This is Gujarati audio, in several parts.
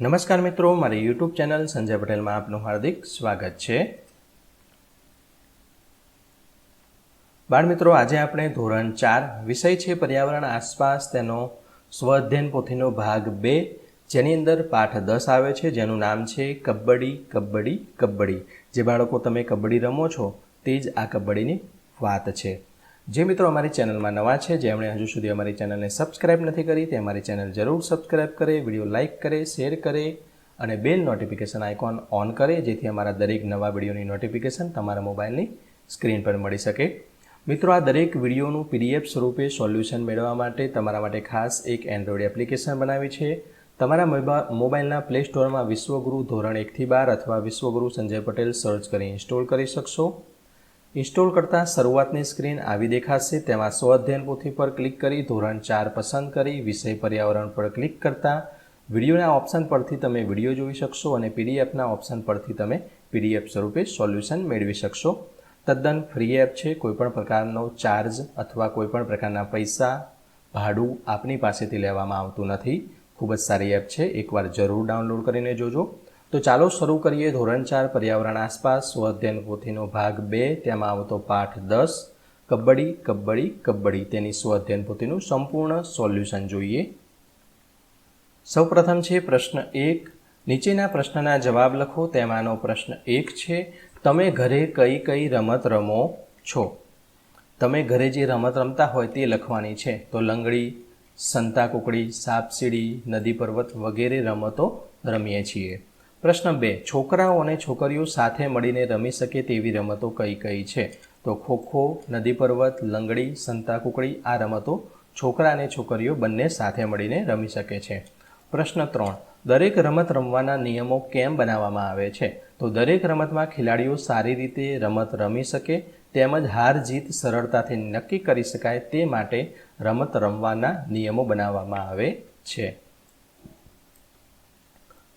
નમસ્કાર મિત્રો, મારી યુટ્યુબ ચેનલ સંજય પટેલમાં આપનું હાર્દિક સ્વાગત છે. બાળ મિત્રો આજે આપણે ધોરણ ચાર, વિષય છે પર્યાવરણ આસપાસ, તેનો સ્વઅધ્યયન પોથીનો ભાગ બે, જેની અંદર પાઠ દસ આવે છે, જેનું નામ છે કબડ્ડી કબડ્ડી કબડ્ડી. જે બાળકો તમે કબડ્ડી રમો છો, તે જ આ કબડ્ડીની વાત છે. જે મિત્રો અમારી ચેનલમાં નવા છે જેમણે હજુ સુધી અમારી ચેનલને સબસ્ક્રાઇબ નથી કરી, તે અમારી ચેનલ જરૂર સબસ્ક્રાઇબ કરે, વીડિયો લાઇક કરે, શેર કરે અને બેલ નોટિફિકેશન આઇકોન ઓન કરે, જેથી અમારા દરેક નવા વિડીયોની નોટિફિકેશન તમારા મોબાઈલની સ્ક્રીન પર મળી શકે. મિત્રો, આ દરેક વિડીયોનું પીડીએફ સ્વરૂપે સોલ્યુશન મેળવવા માટે તમારા માટે ખાસ એક એન્ડ્રોઈડ એપ્લિકેશન બનાવી છે. તમારા મોબાઈલના પ્લે સ્ટોરમાં વિશ્વગુરુ ધોરણ એકથી બાર અથવા વિશ્વગુરુ સંજય પટેલ સર્ચ કરી ઇન્સ્ટોલ કરી શકશો. ઇન્સ્ટોલ કરતાં શરૂઆતની સ્ક્રીન આવી દેખાશે. તેમાં સ્વઅધ્યયન પોથી પર ક્લિક કરી ધોરણ ચાર પસંદ કરી વિષય પર્યાવરણ પર ક્લિક કરતાં વિડીયોના ઓપ્શન પરથી તમે વીડિયો જોઈ શકશો અને પીડીએફના ઓપ્શન પરથી તમે પીડીએફ સ્વરૂપે સોલ્યુશન મેળવી શકશો. તદ્દન ફ્રી એપ છે, કોઈપણ પ્રકારનો ચાર્જ અથવા કોઈપણ પ્રકારના પૈસા, ભાડું આપની પાસેથી લેવામાં આવતું નથી. ખૂબ જ સારી એપ છે, એકવાર જરૂર ડાઉનલોડ કરીને જોજો. તો ચાલો શરૂ કરીએ ધોરણ ચાર પર્યાવરણ આસપાસ. સ્વઅધ્યયન પોથીનો ભાગ બે, તેમાં આવતો પાઠ દસ. કબડ્ડી કબડ્ડી કબડ્ડી. તેની સ્વઅધ્યયન પોથીનું સંપૂર્ણ સોલ્યુશન જોઈએ. સૌપ્રથમ છે પ્રશ્ન એક. નીચેના પ્રશ્નના જવાબ લખો. તેમાંનો પ્રશ્ન એક છે, તમે ઘરે કઈ કઈ રમત રમો છો? તમે ઘરે જે રમત રમતા હોય તે લખવાની છે. તો લંગડી સંતાકુકડી સાપસીડી નદી પર્વત વગેરે રમતો રમીએ છીએ. પ્રશ્ન બે, છોકરાઓ અને છોકરીઓ સાથે મળીને રમી શકે તેવી રમતો કઈ કઈ છે? તો ખોખો, નદી પર્વત, લંગડી, સંતાકુકડી આ રમતો છોકરા અને છોકરીઓ બંને સાથે મળીને રમી શકે છે. પ્રશ્ન ત્રણ, દરેક રમત રમવાના નિયમો કેમ બનાવવામાં આવે છે? તો દરેક રમતમાં ખેલાડીઓ સારી રીતે રમત રમી શકે, તેમજ હાર જીત સરળતાથી નક્કી કરી શકાય તે માટે રમત રમવાના નિયમો બનાવવામાં આવે છે.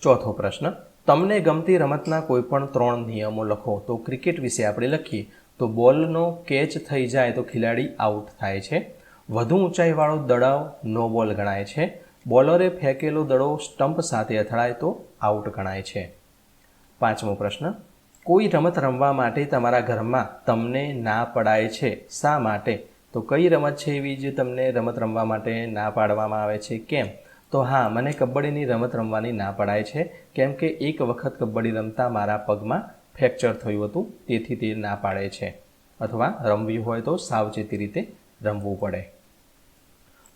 ચોથો પ્રશ્ન તમને ગમતી રમતના કોઈ પણ ત્રણ નિયમો લખો. તો ક્રિકેટ વિશે આપણે લખીએ. તો બોલનો કેચ થઈ જાય તો ખેલાડી આઉટ થાય છે. વધુ ઊંચાઈવાળો દડાવ નો બોલ ગણાય છે. બોલરે ફેંકેલો દડો સ્ટમ્પ સાથે અથડાય તો આઉટ ગણાય છે. પાંચમો પ્રશ્ન. કોઈ રમત રમવા માટે તમારા ઘરમાં તમને ના પડાય છે. શા માટે? તો કઈ રમત છે એવી જે તમને રમત રમવા માટે ના પાડવામાં આવે છે? કેમ? તો હા, મને કબડ્ડીની રમત રમવાની ના પડાય છે. કેમ કે એક વખત કબડ્ડી રમતા મારા પગમાં ફ્રેક્ચર થયું હતું, તેથી તે ના પાડે છે. અથવા રમવી હોય તો સાવચેતી રીતે રમવું પડે.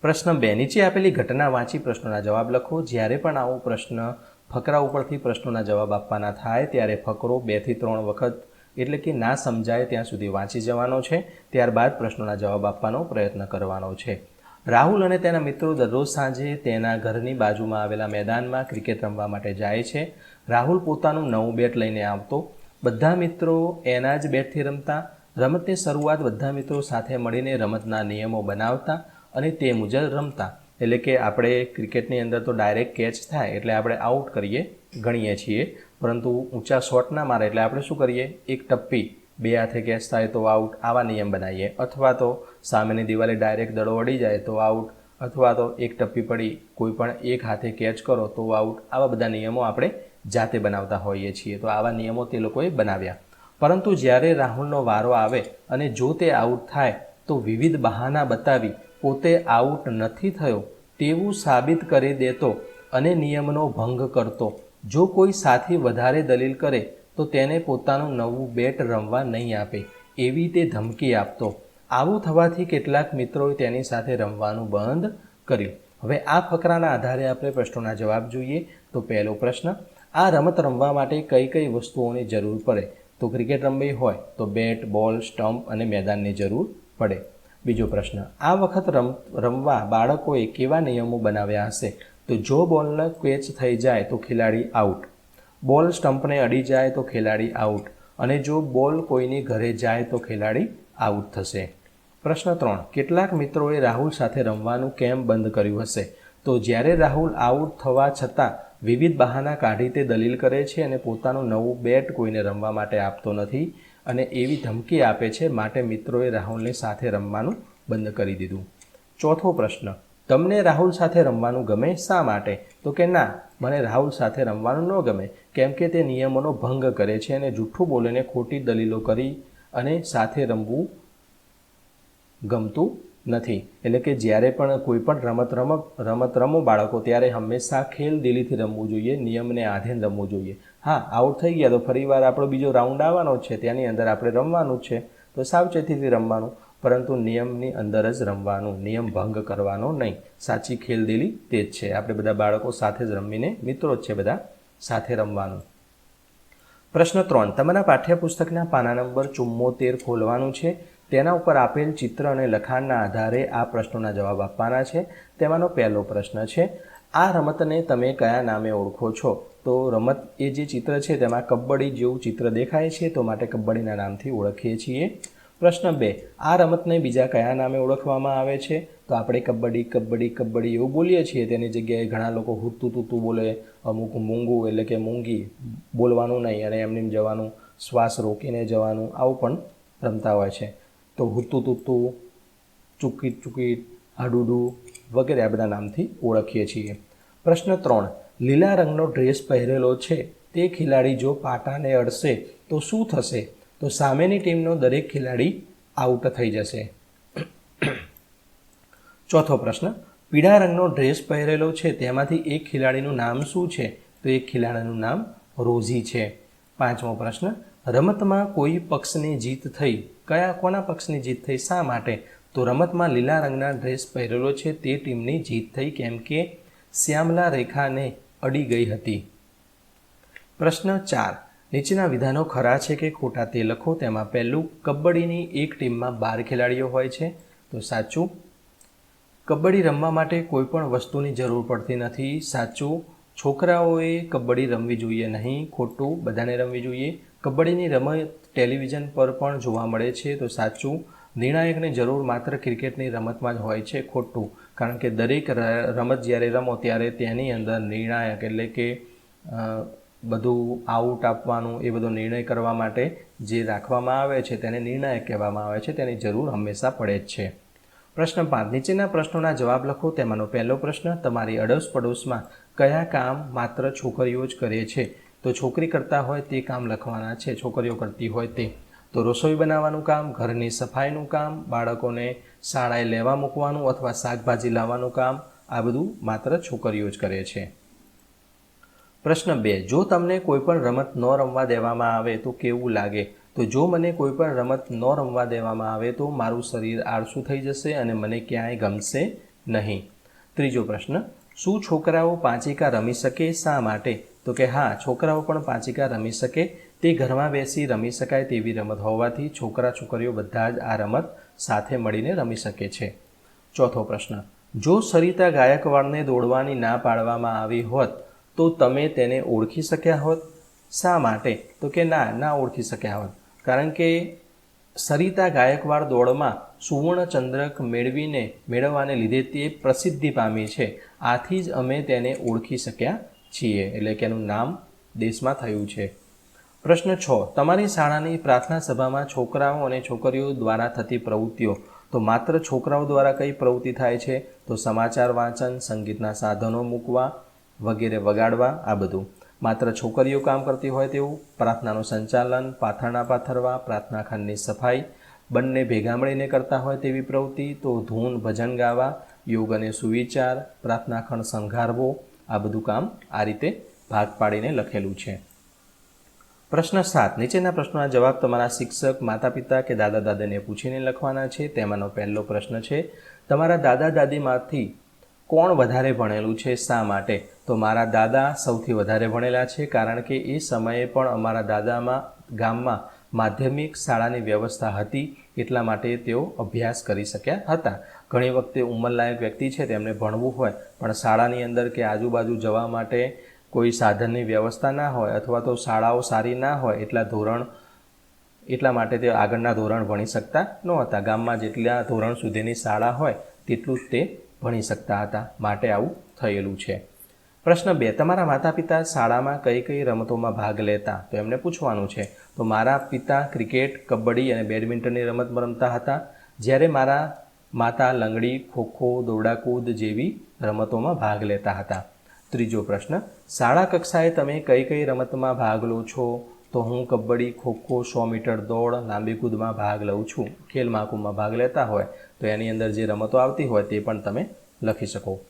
પ્રશ્ન બે, નીચે આપેલી ઘટના વાંચી પ્રશ્નોના જવાબ લખો. જ્યારે પણ આવો પ્રશ્ન ફકરા ઉપરથી પ્રશ્નોના જવાબ આપવાના થાય, ત્યારે ફકરો બેથી ત્રણ વખત, એટલે કે ના સમજાય ત્યાં સુધી વાંચી જવાનો છે. ત્યારબાદ પ્રશ્નોના જવાબ આપવાનો પ્રયત્ન કરવાનો છે. રાહુલ અને તેના મિત્રો દરરોજ સાંજે તેના ઘરની બાજુમાં આવેલા મેદાનમાં ક્રિકેટ રમવા માટે જાય છે. રાહુલ પોતાનું નવું બેટ લઈને આવતો. બધા મિત્રો એના જ બેટથી રમતા. રમતની શરૂઆત બધા મિત્રો સાથે મળીને રમતના નિયમો બનાવતા અને તે મુજબ રમતા. એટલે કે આપણે ક્રિકેટની અંદર તો ડાયરેક્ટ કેચ થાય એટલે આપણે આઉટ કરીએ, ગણીએ છીએ. પરંતુ ઊંચા શોટ ના મારે એટલે આપણે શું કરીએ? એક ટપ્પી બે હાથે કેચ થાય તો આઉટ આવા નિયમ બનાવીએ. અથવા તો સામેની દિવાલે ડાયરેક્ટ દડો અડી જાય તો આઉટ અથવા તો એક ટપ્પી પડી કોઈ પણ એક હાથે કેચ કરો તો આઉટ આવા બધા નિયમો આપણે જાતે બનાવતા હોઈએ છીએ. તો આવા નિયમો તે લોકોએ બનાવ્યા. પરંતુ જ્યારે રાહુલનો વારો આવે અને જો તે આઉટ થાય તો વિવિધ બહાના બતાવી પોતે આઉટ નથી થયો તેવું સાબિત કરી દેતો અને નિયમનો ભંગ કરતો. જો કોઈ સાથી વધારે દલીલ કરે તો તેને પોતાનું નવું બેટ રમવા નહીં આપે. એવી તે ધમકી આપતો. આવું થવાથી કેટલાક મિત્રોએ તેની સાથે રમવાનું બંધ કર્યું. હવે આ ફકરાના આધારે આપણે પ્રશ્નોના જવાબ જોઈએ. તો પહેલો પ્રશ્ન, આ રમત રમવા માટે કઈ કઈ વસ્તુઓની જરૂર પડે? તો ક્રિકેટ રમવી હોય તો બેટ, બોલ, સ્ટમ્પ અને મેદાનની જરૂર પડે. બીજો પ્રશ્ન, આ વખત રમ, રમવા બાળકોએ કેવા નિયમો બનાવ્યા હશે? તો જો બોલને કેચ થઈ જાય તો ખેલાડી આઉટ. બોલ, સ્ટમ્પને અડી જાય તો ખેલાડી આઉટ. અને જો બોલ કોઈની ઘરે જાય તો ખેલાડી આઉટ થશે. પ્રશ્ન ત્રણ. કેટલાક મિત્રોએ રાહુલ સાથે રમવાનું કેમ બંધ કર્યું હશે? તો જ્યારે રાહુલ આઉટ થવા છતાં વિવિધ બહાના કાઢી તે દલીલ કરે છે અને પોતાનું નવું બેટ કોઈને રમવા માટે આપતો નથી અને એવી ધમકી આપે છે માટે મિત્રોએ રાહુલની સાથે રમવાનું બંધ કરી દીધું. ચોથો પ્રશ્ન. તમને રાહુલ સાથે રમવાનું ગમે શા માટે? તો કે ના, મને રાહુલ સાથે રમવાનું ન ગમે, કેમ કે તે નિયમોનો ભંગ કરે છે અને જૂઠું બોલીને ખોટી દલીલો કરી અને સાથે રમવું ગમતું નથી. એટલે કે જ્યારે પણ કોઈ પણ રમત રમ રમત રમો બાળકો, ત્યારે હંમેશા ખેલ દિલીથી રમવું જોઈએ, નિયમને આધીન રમવું જોઈએ. હા આઉટ થઈ ગયા તો ફરીવાર આપણો બીજો રાઉન્ડ આવવાનો છે, ત્યાંની અંદર આપણે રમવાનું છે, તો સાવચેતીથી રમવાનું. પરંતુ નિયમની અંદર જ રમવાનું, નિયમ ભંગ કરવાનો નહીં. સાચી ખેલદિલી તે જ છે. આપણે બધા બાળકો સાથે જ રમીને મિત્રો જ છે બધા સાથે રમવાનું. પ્રશ્ન ત્રણ. તમારા પાઠ્યપુસ્તકના પાના નંબર ચુમ્મોતેર ખોલવાનું છે. તેના ઉપર આપેલ ચિત્ર અને લખાણના આધારે આ પ્રશ્નોના જવાબ આપવાના છે. તેમાંનો પહેલો પ્રશ્ન છે, આ રમતને તમે કયા નામે ઓળખો છો? તો રમત એ જે ચિત્ર છે તેમાં કબડ્ડી જેવું ચિત્ર દેખાય છે, તો માટે કબડ્ડીના નામથી ઓળખીએ છીએ. પ્રશ્ન બે, આ રમતને બીજા કયા નામે ઓળખવામાં આવે છે? તો આપણે કબડ્ડી કબડ્ડી કબડ્ડી એવું બોલીએ છીએ. તેની જગ્યાએ ઘણા લોકો હુતું તૂતું બોલે, અમુક મૂંગું એટલે કે મૂંગી બોલવાનું નહીં અને એમને જવાનું, શ્વાસ રોકીને જવાનું, આવું પણ રમતા હોય છે. તો હુતું તૂતું ચૂકીટ ચૂકીટ, હાડુડું વગેરે આ બધા નામથી ઓળખીએ છીએ. પ્રશ્ન ત્રણ, લીલા રંગનો ડ્રેસ પહેરેલો છે. તે ખેલાડી જો પાટાને અડશે તો શું થશે? તો સામેની ટીમનો દરેક ખેલાડી આઉટ થઈ જશે. ચોથો પ્રશ્ન, પીળા રંગનો ડ્રેસ પહેરેલો છે, તેમાંથી એક ખેલાડીનું નામ શું છે? તો એક ખેલાડીનું નામ રોઝી છે. પાંચમો પ્રશ્ન, રમતમાં કોઈ પક્ષની જીત થઈ? કયા, કોના પક્ષની જીત થઈ? શા માટે? તો રમતમાં લીલા રંગના ડ્રેસ પહેરેલો છે, તે ટીમની જીત થઈ કેમ કે શ્યામલા રેખાને અડી ગઈ હતી. પ્રશ્ન ચાર, નીચેના વિધાનો ખરા છે કે ખોટા તે લખો. તેમાં પહેલું, કબડ્ડીની એક ટીમમાં બાર ખેલાડીઓ હોય છે. તો સાચું કબડ્ડી રમવા માટે કોઈ પણ વસ્તુની જરૂર પડતી નથી. સાચું, છોકરાઓએ કબડ્ડી રમવી જોઈએ નહીં, ખોટું બધાને રમવી જોઈએ. કબડ્ડીની રમત ટેલિવિઝન પર પણ જોવા મળે છે તો સાચું. નિર્ણાયકની જરૂર માત્ર ક્રિકેટની રમતમાં જ હોય છે, ખોટું. કારણ કે દરેક રમત જ્યારે રમો ત્યારે તેની અંદર નિર્ણાયક એટલે કે બધું આઉટ આપવાનું એ બધો નિર્ણય કરવા માટે જે રાખવામાં આવે છે તેને નિર્ણાયક કહેવામાં આવે છે. તેની જરૂર હંમેશા પડે જ છે. પ્રશ્ન પાંચ. નીચેના પ્રશ્નોના જવાબ લખો. તેમાંનો પહેલો પ્રશ્ન, તમારી અડોશ પડોશમાં કયા કામ માત્ર છોકરીઓ જ કરે છે? તો છોકરી કરતા હોય તે કામ લખવાના છે, છોકરીઓ કરતી હોય તે. તો રસોઈ બનાવવાનું કામ, ઘરની સફાઈનું કામ, બાળકોને શાળાએ લેવા મૂકવાનું અથવા શાકભાજી લાવવાનું કામ, આ બધું માત્ર છોકરીઓ જ કરે છે. પ્રશ્ન બે. જો તમને કોઈપણ રમત ન રમવા દેવામાં આવે તો કેવું લાગે? તો જો મને કોઈ પણ રમત ન રમવા દેવામાં આવે તો મારું શરીર આળસું થઈ જશે અને મને ક્યાંય ગમશે નહીં. ત્રીજો પ્રશ્ન, શું છોકરાઓ પાંચિકા રમી શકે શા માટે? તો કે હા, છોકરાઓ પણ પાંચિકા રમી શકે, તે ઘરમાં બેસી રમી શકાય તેવી રમત હોવાથી છોકરા છોકરીઓ બધા જ આ રમત સાથે મળીને રમી શકે છે. ચોથો પ્રશ્ન, જો સરિતા ગાયકવાડને દોડવાની ના પાડવામાં આવી હોત, તો તમે તેને ઓળખી શક્યા હોત? શા માટે? તો કે ના ના ઓળખી શક્યા હોત. કારણ કે સરિતા ગાયકવાડ દોડમાં સુવર્ણચંદ્રક મેળવીને મેળવવાને લીધે તે પ્રસિદ્ધિ પામી છે. આથી જ અમે તેને ઓળખી શક્યા છીએ, એટલે કે એનું નામ દેશમાં થયું છે. પ્રશ્ન છ. તમારી શાળાની પ્રાર્થના સભામાં છોકરાઓ અને છોકરીઓ દ્વારા થતી પ્રવૃત્તિઓ. તો માત્ર છોકરાઓ દ્વારા કઈ પ્રવૃત્તિ થાય છે? તો સમાચાર વાંચન, સંગીતના સાધનો મૂકવા વગેરે વગાડવા, આ બધું. માત્ર છોકરીઓ કામ કરતી હોય તેવું, પ્રાર્થનાનું સંચાલન, પાથરણા પાથરવા, પ્રાર્થના ખંડની સફાઈ, બંને ભેગા મળીને કરતા હોય તેવી પ્રવૃત્તિ, તો ધૂન ભજન ગાવા યોગ અને સુવિચાર, પ્રાર્થના ખંડ સંઘારવો, આ બધું કામ આ રીતે ભાગ પાડીને લખેલું છે. પ્રશ્ન સાત. નીચેના પ્રશ્નોના જવાબ તમારા શિક્ષક માતા પિતા કે દાદા દાદીને પૂછીને લખવાના છે? તેમાંનો પહેલો પ્રશ્ન છે, તમારા દાદા દાદીમાંથી કોણ વધારે ભણેલું છે શા માટે? તો મારા દાદા સૌથી વધારે ભણેલા છે કારણ કે એ સમયે પણ અમારા દાદામાં, ગામમાં માધ્યમિક શાળાની વ્યવસ્થા હતી એટલા માટે તેઓ અભ્યાસ કરી શક્યા હતા. ઘણી વખતે ઉંમરલાયક વ્યક્તિ છે, તેમને ભણવું હોય, પણ શાળાની અંદર કે આજુબાજુ જવા માટે કોઈ સાધનની વ્યવસ્થા ના હોય અથવા તો શાળાઓ સારી ના હોય એટલા ધોરણ, એટલા માટે તે આગળના ધોરણ ભણી શકતા નહોતા. ગામમાં જેટલા ધોરણ સુધીની શાળા હોય, તેટલું જ તે ભણી શકતા હતા. માટે આવું થયેલું છે. પ્રશ્ન બે, તમારા માતા પિતા શાળામાં કઈ કઈ રમતોમાં ભાગ લેતા? તો એમને પૂછવાનું છે. તો મારા પિતા ક્રિકેટ, કબડ્ડી અને બેડમિન્ટનની રમત રમતા હતા. જ્યારે મારા માતા લંગડી, ખોખો, દોરડાકૂદ જેવી રમતોમાં ભાગ લેતા હતા. ત્રીજો પ્રશ્ન, શાળા કક્ષાએ તમે કઈ કઈ રમતમાં ભાગ લો છો? તો હું કબડ્ડી, ખોખો, સો મીટર દોડ, લાંબી કૂદમાં ભાગ લઉં છું. ખેલ મહાકુંભમાં ભાગ લેતા હોય. તો એની અંદર જે રમતો આવતી હોય તે પણ તમે લખી શકો.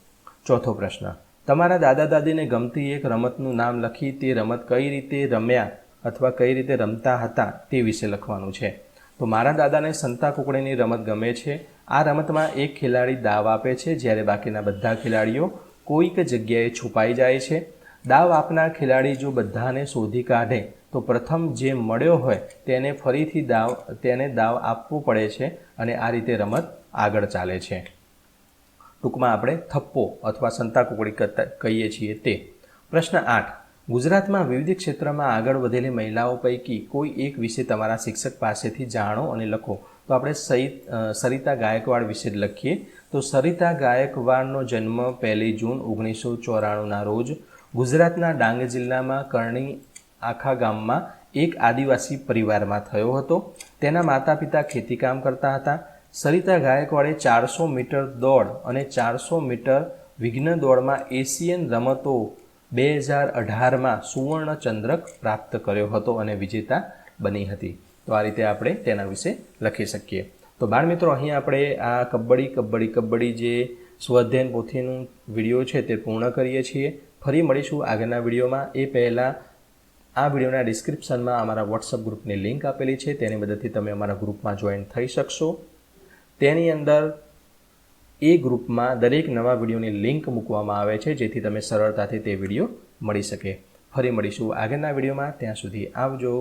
ચોથો પ્રશ્ન. તમારા દાદા દાદીને ગમતી એક રમતનું નામ લખી તે રમત કઈ રીતે રમ્યા અથવા કઈ રીતે રમતા હતા તે વિશે લખવાનું છે. તો મારા દાદાને સંતા કુકડીની રમત ગમે છે. આ રમતમાં એક ખેલાડી દાવ આપે છે જ્યારે બાકીના બધા ખેલાડીઓ કોઈક જગ્યાએ છુપાઈ જાય છે. દાવ આપનાર ખેલાડી જો બધાને શોધી કાઢે તો પ્રથમ જે મળ્યો હોય તેને ફરીથી દાવ, તેને દાવ આપવો પડે છે અને આ રીતે રમત આગળ ચાલે છે. ટૂંકમાં આપણે થપ્પો અથવા સંતા કુકડી કહીએ છીએ તે. પ્રશ્ન આઠ. ગુજરાતમાં વિવિધ ક્ષેત્રમાં આગળ વધેલી મહિલાઓ પૈકી કોઈ એક વિશે તમારા શિક્ષક પાસેથી જાણો અને લખો. તો આપણે સહિત સરિતા ગાયકવાડ વિશે લખીએ. તો સરિતા ગાયકવાડનો જન્મ પહેલી જૂન ઓગણીસો ચોરાણુંના રોજ ગુજરાતના ડાંગ જિલ્લામાં કરણી આખા ગામમાં એક આદિવાસી પરિવારમાં થયો હતો. તેના માતા પિતા ખેતીકામ કરતા હતા. સરિતા ગાયકવાડે ચારસો મીટર દોડ અને ચારસો મીટર વિઘ્ન દોડમાં એશિયન રમતો બે હજાર અઢારમાં સુવર્ણ ચંદ્રક પ્રાપ્ત કર્યો હતો અને વિજેતા બની હતી. તો આ રીતે આપણે તેના વિશે લખી શકીએ. તો બાળ મિત્રો અહીં આપણે આ કબડ્ડી કબડ્ડી કબડ્ડી જે સ્વઅધ્યયન પોથીનું વીડિયો છે તે પૂર્ણ કરીએ છીએ. ફરી મળીશું આગળના વિડીયોમાં. એ પહેલાં આ વિડીયોના ડિસ્ક્રિપ્શનમાં અમારા વોટ્સઅપ ગ્રુપની લિંક આપેલી છે. તેની મદદથી તમે અમારા ગ્રુપમાં જોઈન થઈ શકશો. તેની અંદર એ ગ્રુપમાં દરેક નવા વિડીયોની લિંક મૂકવામાં આવે છે, જેથી તમે સરળતાથી તે વીડિયો મળી શકે. ફરી મળીશું આગળના વિડીયોમાં. ત્યાં સુધી આવજો.